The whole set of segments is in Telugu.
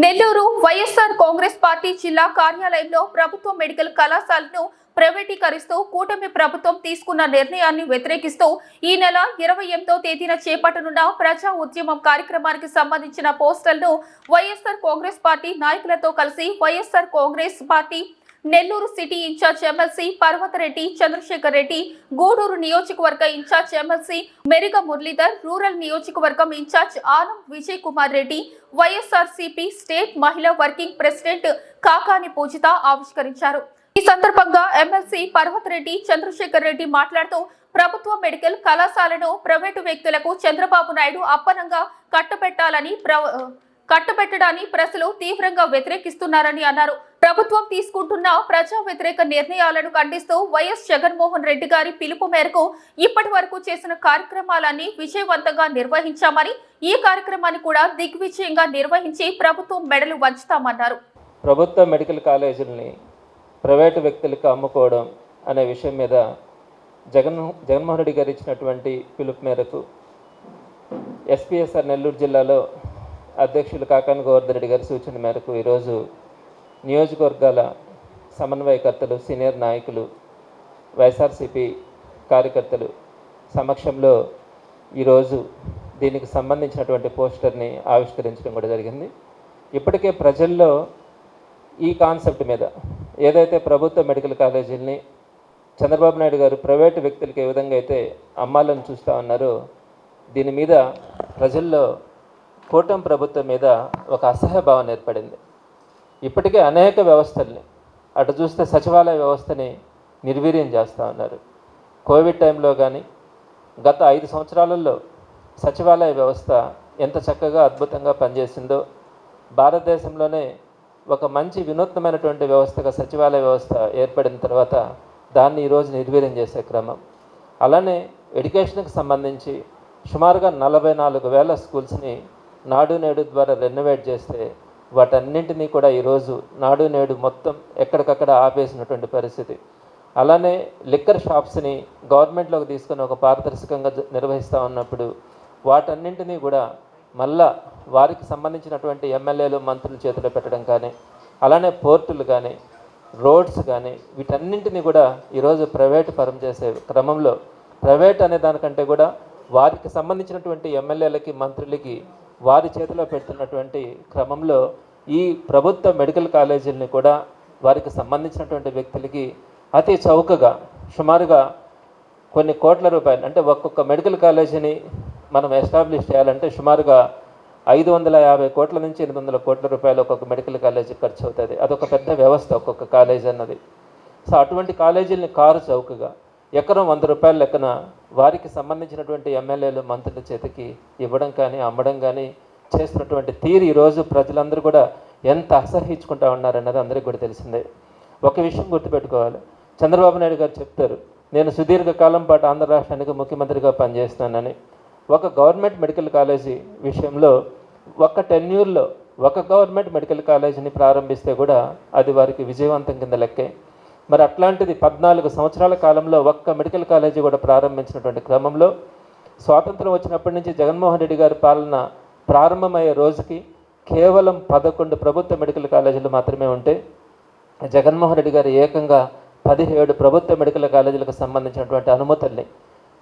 నెల్లూరు వైఎస్ఆర్ కాంగ్రెస్ పార్టీ జిల్లా కార్యాలయంలో ప్రభుత్వ మెడికల్ కళాశాలను ప్రైవేటీకరిస్తూ కూటమి ప్రభుత్వం తీసుకున్న నిర్ణయాన్ని వ్యతిరేకిస్తూ ఈ నెల ఇరవై ఎనిమిదో తేదీన చేపట్టనున్న ప్రజా ఉద్యమం కార్యక్రమానికి సంబంధించిన పోస్టర్లను వైఎస్ఆర్ కాంగ్రెస్ పార్టీ నాయకులతో కలిసి YSR Congress party Nellore city incharge MLC Parvathareddy Chandrasekhar Reddy Gudur నియోజకవర్గ incharge MLC Meruga Muralidhar rural నియోజకవర్గం ఇన్ఛార్జ్ ఆనం విజయ్ కుమార్ రెడ్డి వైఎస్ఆర్సీపీ స్టేట్ మహిళా వర్కింగ్ ప్రెసిడెంట్ కాకాని పూజిత ఆవిష్కరించారు. ఈ సందర్భంగా ఎమ్మెల్సీ పర్వతరెడ్డి చంద్రశేఖర్ రెడ్డి మాట్లాడుతూ ప్రభుత్వ మెడికల్ కళాశాలను ప్రైవేటు వ్యక్తులకు చంద్రబాబు నాయుడు అప్పనంగా కట్టబెట్టాలని ప్ర- కట్టబెట్టడాన్ని ప్రజలు తీవ్రంగా వ్యతిరేకిస్తున్నారని అన్నారు. ప్రభుత్వం తీసుకుంటున్న ప్రజా వ్యతిరేక నిర్ణయాలను ఖండిస్తూ వైఎస్ జగన్మోహన్ రెడ్డి గారి పిలుపు మేరకు ఇప్పటి వరకు చేసిన కార్యక్రమాలన్నీ విజయవంతంగా నిర్వహించామని ఈ కార్యక్రమాన్ని కూడా దిగ్విజయంగా నిర్వహించి ప్రభుత్వం మెడలు వంచుతామన్నారు. ప్రభుత్వ మెడికల్ కాలేజీలని ప్రైవేటు వ్యక్తులకు అమ్ముకోవడం అనే విషయం మీద జగన్ జగన్మోహన్ రెడ్డి గారు ఇచ్చినటువంటి పిలుపు మేరకు ఎస్పీఎస్ఆర్ నెల్లూరు జిల్లాలో అధ్యక్షులు కాకాని గోవర్ధన్ రెడ్డి గారి సూచన మేరకు ఈరోజు నియోజకవర్గాల సమన్వయకర్తలు సీనియర్ నాయకులు వైఎస్ఆర్సీపీ కార్యకర్తలు సమక్షంలో ఈరోజు దీనికి సంబంధించినటువంటి పోస్టర్ని ఆవిష్కరించడం కూడా జరిగింది. ఇప్పటికే ప్రజల్లో ఈ కాన్సెప్ట్ మీద ఏదైతే ప్రభుత్వ మెడికల్ కాలేజీల్ని చంద్రబాబు నాయుడు గారు ప్రైవేటు వ్యక్తులకు ఏ విధంగా అయితే అమ్మాలని చూస్తూ ఉన్నారో దీని మీద ప్రజల్లో కూటమి ప్రభుత్వం మీద ఒక అసహ్య భావన ఏర్పడింది. ఇప్పటికే అనేక వ్యవస్థల్ని అటు చూస్తే సచివాలయ వ్యవస్థని నిర్వీర్యం చేస్తూ ఉన్నారు. కోవిడ్ టైంలో కానీ గత ఐదు సంవత్సరాలలో సచివాలయ వ్యవస్థ ఎంత చక్కగా అద్భుతంగా పనిచేసిందో భారతదేశంలోనే ఒక మంచి వినూత్నమైనటువంటి వ్యవస్థగా సచివాలయ వ్యవస్థ ఏర్పడిన తర్వాత దాన్ని ఈరోజు నిర్వీర్యం చేసే క్రమం. అలానే ఎడ్యుకేషన్కి సంబంధించి సుమారుగా నలభై నాలుగు వేల స్కూల్స్ని నాడు నేడు ద్వారా రెనోవేట్ చేస్తే వాటన్నింటినీ కూడా ఈరోజు నాడు నేడు మొత్తం ఎక్కడికక్కడ ఆపేసినటువంటి పరిస్థితి. అలానే లిక్కర్ షాప్స్ని గవర్నమెంట్లోకి తీసుకొని ఒక పారదర్శకంగా జ- నిర్వహిస్తూ ఉన్నప్పుడు వాటన్నింటినీ కూడా మళ్ళా వారికి సంబంధించినటువంటి ఎమ్మెల్యేలు మంత్రులు చేతిలో పెట్టడం కానీ అలానే పోర్టులు కానీ రోడ్స్ కానీ వీటన్నింటినీ కూడా ఈరోజు ప్రైవేట్ పరం చేసే క్రమంలో ప్రైవేట్ అనే దానికంటే కూడా వారికి సంబంధించినటువంటి ఎమ్మెల్యేలకి మంత్రులకి వారి చేతిలో పెడుతున్నటువంటి క్రమంలో ఈ ప్రభుత్వ మెడికల్ కాలేజీలని కూడా వారికి సంబంధించినటువంటి వ్యక్తులకి అతి చౌకగా సుమారుగా కొన్ని కోట్ల రూపాయలు అంటే ఒక్కొక్క మెడికల్ కాలేజీని మనం ఎస్టాబ్లిష్ చేయాలంటే సుమారుగా ఐదు వందల యాభై కోట్ల నుంచి ఎనిమిది వందల కోట్ల రూపాయలు ఒక్కొక్క మెడికల్ కాలేజీ ఖర్చు అవుతుంది. అదొక పెద్ద వ్యవస్థ ఒక్కొక్క కాలేజీ అన్నది. సో అటువంటి కాలేజీలని కారు చౌకగా ఎకరం వంద రూపాయల లెక్కన వారికి సంబంధించినటువంటి ఎమ్మెల్యేలు మంత్రుల చేతికి ఇవ్వడం కానీ అమ్మడం కానీ చేస్తున్నటువంటి తీరు ఈరోజు ప్రజలందరూ కూడా ఎంత అసహించుకుంటా ఉన్నారన్నది అందరికీ కూడా తెలిసిందే. ఒక విషయం గుర్తుపెట్టుకోవాలి. చంద్రబాబు నాయుడు గారు చెప్తారు నేను సుదీర్ఘకాలం పాటు ఆంధ్ర రాష్ట్రానికి ముఖ్యమంత్రిగా పనిచేస్తున్నానని. ఒక గవర్నమెంట్ మెడికల్ కాలేజీ విషయంలో ఒక టెన్యూర్లో ఒక గవర్నమెంట్ మెడికల్ కాలేజీని ప్రారంభిస్తే కూడా అది వారికి విజయవంతం కింద లెక్కే. మరి అట్లాంటిది పద్నాలుగు సంవత్సరాల కాలంలో ఒక్క మెడికల్ కాలేజీ కూడా ప్రారంభించినటువంటి క్రమంలో స్వాతంత్రం వచ్చినప్పటి నుంచి జగన్మోహన్ రెడ్డి గారి పాలన ప్రారంభమయ్యే రోజుకి కేవలం పదకొండు ప్రభుత్వ మెడికల్ కాలేజీలు మాత్రమే ఉంటే జగన్మోహన్ రెడ్డి గారు ఏకంగా పదిహేడు ప్రభుత్వ మెడికల్ కాలేజీలకు సంబంధించినటువంటి అనుమతుల్ని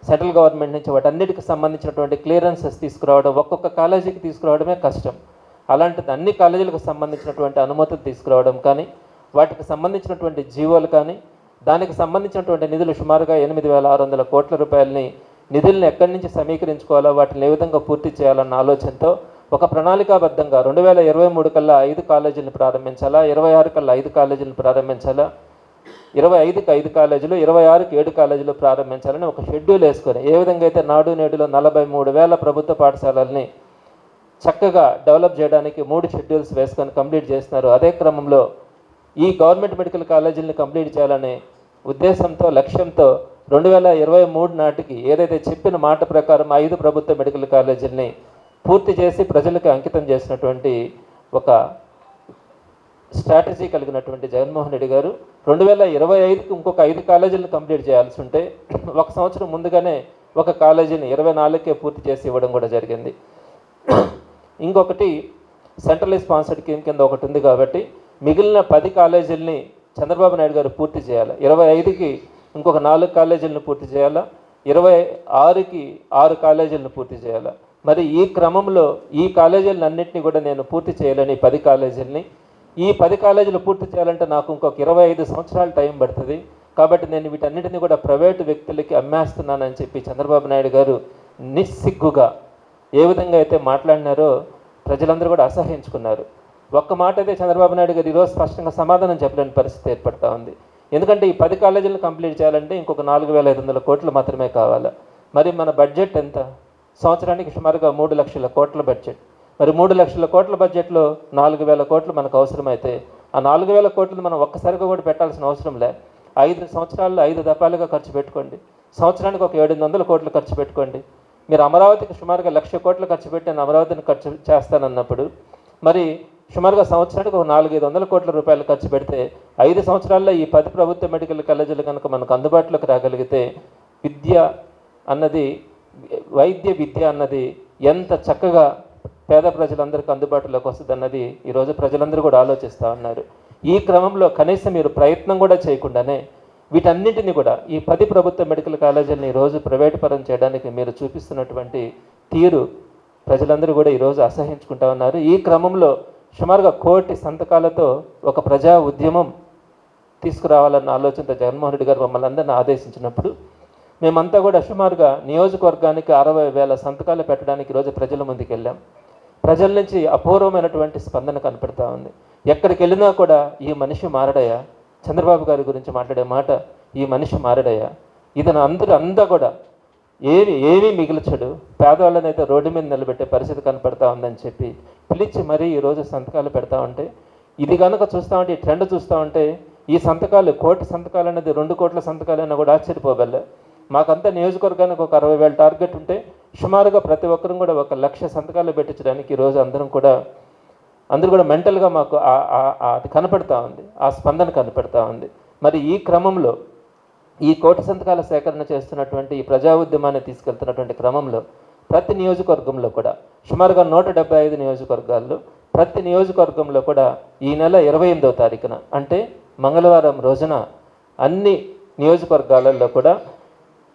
సెంట్రల్ గవర్నమెంట్ నుంచి వాటన్నిటికి సంబంధించినటువంటి క్లియరెన్సెస్ తీసుకురావడం ఒక్కొక్క కాలేజీకి తీసుకురావడమే కష్టం. అలాంటిది అన్ని కాలేజీలకు సంబంధించినటువంటి అనుమతులు తీసుకురావడం కానీ వాటికి సంబంధించినటువంటి జీవోలు కానీ దానికి సంబంధించినటువంటి నిధులు సుమారుగా ఎనిమిది వేల ఆరు వందల కోట్ల రూపాయలని నిధులను ఎక్కడి నుంచి సమీకరించుకోవాలో వాటిని ఏ విధంగా పూర్తి చేయాలన్న ఆలోచనతో ఒక ప్రణాళికాబద్ధంగా రెండు వేల ఇరవై మూడు కల్లా ఐదు కాలేజీలను ప్రారంభించాలా ఇరవై ఆరు కల్లా ఐదు కాలేజీలను ప్రారంభించాలా ఇరవై ఐదుకి ఐదు కాలేజీలు ఇరవై ఆరుకి ఏడు కాలేజీలు ప్రారంభించాలని ఒక షెడ్యూల్ వేసుకొని ఏ విధంగా అయితే నాడు నేడులో నలభై మూడు వేల ప్రభుత్వ పాఠశాలల్ని చక్కగా డెవలప్ చేయడానికి మూడు షెడ్యూల్స్ వేసుకొని కంప్లీట్ చేస్తున్నారు అదే క్రమంలో ఈ గవర్నమెంట్ మెడికల్ కాలేజీలను కంప్లీట్ చేయాలనే ఉద్దేశంతో లక్ష్యంతో రెండు వేల ఇరవై మూడు నాటికి ఏదైతే చెప్పిన మాట ప్రకారం ఐదు ప్రభుత్వ మెడికల్ కాలేజీలని పూర్తి చేసి ప్రజలకు అంకితం చేసినటువంటి ఒక స్ట్రాటజీ కలిగినటువంటి జగన్మోహన్ రెడ్డి గారు రెండు వేల ఇరవై ఐదుకి ఇంకొక ఐదు కాలేజీలను కంప్లీట్ చేయాల్సి ఉంటే ఒక సంవత్సరం ముందుగానే ఒక కాలేజీని ఇరవై నాలుగుకే పూర్తి చేసి ఇవ్వడం కూడా జరిగింది. ఇంకొకటి సెంట్రల్ స్పాన్సర్డ్ స్కీమ్ కింద ఒకటి ఉంది కాబట్టి మిగిలిన పది కాలేజీలని చంద్రబాబు నాయుడు గారు పూర్తి చేయాలి. ఇరవై ఐదుకి ఇంకొక నాలుగు కాలేజీలను పూర్తి చేయాలా? ఇరవై ఆరుకి ఆరు కాలేజీలను పూర్తి చేయాలా? మరి ఈ క్రమంలో ఈ కాలేజీలను అన్నింటినీ కూడా నేను పూర్తి చేయాలని పది కాలేజీలని. ఈ పది కాలేజీలు పూర్తి చేయాలంటే నాకు ఇంకొక ఇరవై ఐదు సంవత్సరాలు టైం పడుతుంది. కాబట్టి నేను వీటన్నిటిని కూడా ప్రైవేటు వ్యక్తులకి అమ్మేస్తున్నానని చెప్పి చంద్రబాబు నాయుడు గారు నిస్సిగ్గుగా ఏ విధంగా అయితే మాట్లాడినారో ప్రజలందరూ కూడా అసహించుకున్నారు ఒక్క మాట అయితే చంద్రబాబు నాయుడు గారు ఈరోజు స్పష్టంగా సమాధానం చెప్పలేని పరిస్థితి ఏర్పడతా ఉంది. ఎందుకంటే ఈ పది కాలేజీలను కంప్లీట్ చేయాలంటే ఇంకొక నాలుగు వేల ఐదు వందల కోట్లు మాత్రమే కావాలి. మరి మన బడ్జెట్ ఎంత? సంవత్సరానికి సుమారుగా మూడు లక్షల కోట్ల బడ్జెట్. మరి మూడు లక్షల కోట్ల బడ్జెట్లో నాలుగు వేల కోట్లు మనకు అవసరమైతే ఆ నాలుగు వేల కోట్లు మనం ఒక్కసారిగా కూడా పెట్టాల్సిన అవసరం లే. ఐదు సంవత్సరాల్లో ఐదు దఫాలుగా ఖర్చు పెట్టుకోండి. సంవత్సరానికి ఒక ఏడు వందల కోట్లు ఖర్చు పెట్టుకోండి. మీరు అమరావతికి సుమారుగా లక్ష కోట్లు ఖర్చు పెట్టి నేను అమరావతిని ఖర్చు చేస్తానన్నప్పుడు మరి సుమారుగా సంవత్సరానికి ఒక నాలుగు ఐదు వందల కోట్ల రూపాయలు ఖర్చు పెడితే ఐదు సంవత్సరాల్లో ఈ పది ప్రభుత్వ మెడికల్ కాలేజీలు కనుక మనకు అందుబాటులోకి రాగలిగితే విద్య అన్నది వైద్య విద్య అన్నది ఎంత చక్కగా పేద ప్రజలందరికీ అందుబాటులోకి వస్తుంది అన్నది ఈరోజు ప్రజలందరూ కూడా ఆలోచిస్తూ ఉన్నారు. ఈ క్రమంలో కనీసం మీరు ప్రయత్నం కూడా చేయకుండానే వీటన్నింటినీ కూడా ఈ పది ప్రభుత్వ మెడికల్ కాలేజీలని ఈరోజు ప్రైవేట్ పరం చేయడానికి మీరు చూపిస్తున్నటువంటి తీరు ప్రజలందరూ కూడా ఈరోజు అసహించుకుంటా ఉన్నారు. ఈ క్రమంలో సుమారుగా కోటి సంతకాలతో ఒక ప్రజా ఉద్యమం తీసుకురావాలన్న ఆలోచనతో జగన్మోహన్ రెడ్డి గారు మమ్మల్ని అందరినీ ఆదేశించినప్పుడు మేమంతా కూడా సుమారుగా నియోజకవర్గానికి అరవై వేల సంతకాలు పెట్టడానికి ఈరోజు ప్రజల ముందుకు వెళ్ళాం. ప్రజల నుంచి అపూర్వమైనటువంటి స్పందన కనపడతా ఉంది. ఎక్కడికి వెళ్ళినా కూడా ఈ మనిషి మారడయా? చంద్రబాబు గారి గురించి మాట్లాడే మాట ఈ మనిషి మారడయా? ఇతను అందరూ అంతా కూడా ఏవి ఏమీ మిగిల్చడు. పేదవాళ్ళని అయితే రోడ్డు మీద నిలబెట్టే పరిస్థితి కనపడతా ఉందని చెప్పి పిలిచి మరీ ఈరోజు సంతకాలు పెడతా ఉంటే ఇది కనుక చూస్తా ఉంటే ఈ ట్రెండ్ చూస్తూ ఉంటే ఈ సంతకాలు కోటి సంతకాలు అనేది రెండు కోట్ల సంతకాలు అయినా కూడా ఆశ్చర్యపోగలే. మాకంతా నియోజకవర్గానికి ఒక అరవై వేల టార్గెట్ ఉంటే సుమారుగా ప్రతి ఒక్కరం కూడా ఒక లక్ష సంతకాలు పెట్టించడానికి ఈరోజు అందరం కూడా అందరూ కూడా మెంటల్గా మాకు అది కనపడతా ఉంది. ఆ స్పందన కనపడతా ఉంది. మరి ఈ క్రమంలో ఈ కోటి సంతకాల సేకరణ చేస్తున్నటువంటి ఈ ప్రజా ఉద్యమాన్ని తీసుకెళ్తున్నటువంటి క్రమంలో ప్రతి నియోజకవర్గంలో కూడా సుమారుగా నూట డెబ్బై ఐదు నియోజకవర్గాల్లో ప్రతి నియోజకవర్గంలో కూడా ఈ నెల ఇరవై ఎనిమిదవ తారీఖున అంటే మంగళవారం రోజున అన్ని నియోజకవర్గాలలో కూడా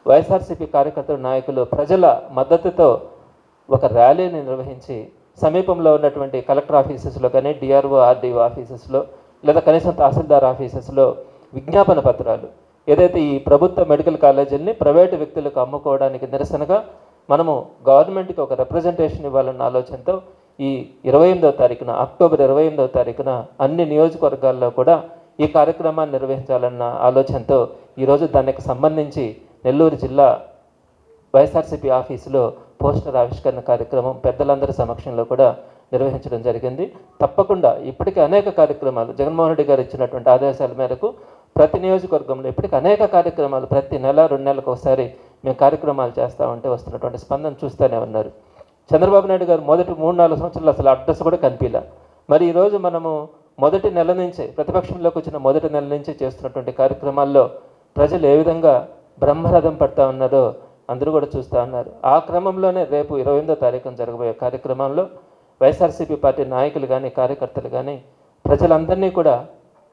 వైఎస్ఆర్సీపీ కార్యకర్తల నాయకులు ప్రజల మద్దతుతో ఒక ర్యాలీని నిర్వహించి సమీపంలో ఉన్నటువంటి కలెక్టర్ ఆఫీసెస్లో కానీ డిఆర్ఓ ఆర్డీఓ ఆఫీసెస్లో లేదా కనీసం తహసీల్దార్ ఆఫీసెస్లో విజ్ఞాపన పత్రాలు ఏదైతే ఈ ప్రభుత్వ మెడికల్ కాలేజీల్ని ప్రైవేటు వ్యక్తులకు అమ్ముకోవడానికి నిరసనగా మనము గవర్నమెంట్కి ఒక రిప్రజెంటేషన్ ఇవ్వాలన్న ఆలోచనతో ఈ ఇరవై ఎనిమిదవ తారీఖున అక్టోబర్ ఇరవై ఎనిమిదవ తారీఖున అన్ని నియోజకవర్గాల్లో కూడా ఈ కార్యక్రమాన్ని నిర్వహించాలన్న ఆలోచనతో ఈరోజు దానికి సంబంధించి నెల్లూరు జిల్లా వైఎస్ఆర్సీపీ ఆఫీసులో పోస్టర్ ఆవిష్కరణ కార్యక్రమం పెద్దలందరి సమక్షంలో కూడా నిర్వహించడం జరిగింది. తప్పకుండా ఇప్పటికే అనేక కార్యక్రమాలు జగన్మోహన్ రెడ్డి గారు ఇచ్చినటువంటి ఆదేశాల మేరకు ప్రతి నియోజకవర్గంలో ఇప్పటికి అనేక కార్యక్రమాలు ప్రతి నెల రెండు నెలలకు ఒకసారి మేము కార్యక్రమాలు చేస్తా ఉంటే వస్తున్నటువంటి స్పందన చూస్తూనే ఉన్నారు. చంద్రబాబు నాయుడు గారు మొదటి మూడు నాలుగు సంవత్సరాలు అసలు అడ్రస్ కూడా కనిపించలే. మరి ఈరోజు మనము మొదటి నెల నుంచే ప్రతిపక్షంలోకి వచ్చిన మొదటి నెల నుంచే చేస్తున్నటువంటి కార్యక్రమాల్లో ప్రజలు ఏ విధంగా బ్రహ్మరథం పడతా ఉన్నారో అందరూ కూడా చూస్తూ ఉన్నారు. ఆ క్రమంలోనే రేపు ఇరవై ఎనిమిదో తారీఖున జరగబోయే కార్యక్రమంలో వైఎస్ఆర్సీపీ పార్టీ నాయకులు కానీ కార్యకర్తలు కానీ ప్రజలందరినీ కూడా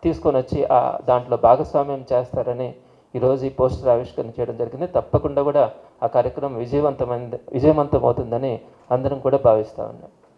తీసుకొని వచ్చి ఆ దాంట్లో భాగస్వామ్యం చేస్తారని ఈరోజు ఈ పోస్టర్ ఆవిష్కరణ చేయడం జరిగింది. తప్పకుండా కూడా ఆ కార్యక్రమం విజయవంతమైంది విజయవంతం అవుతుందని అందరం కూడా భావిస్తూ ఉన్నాం.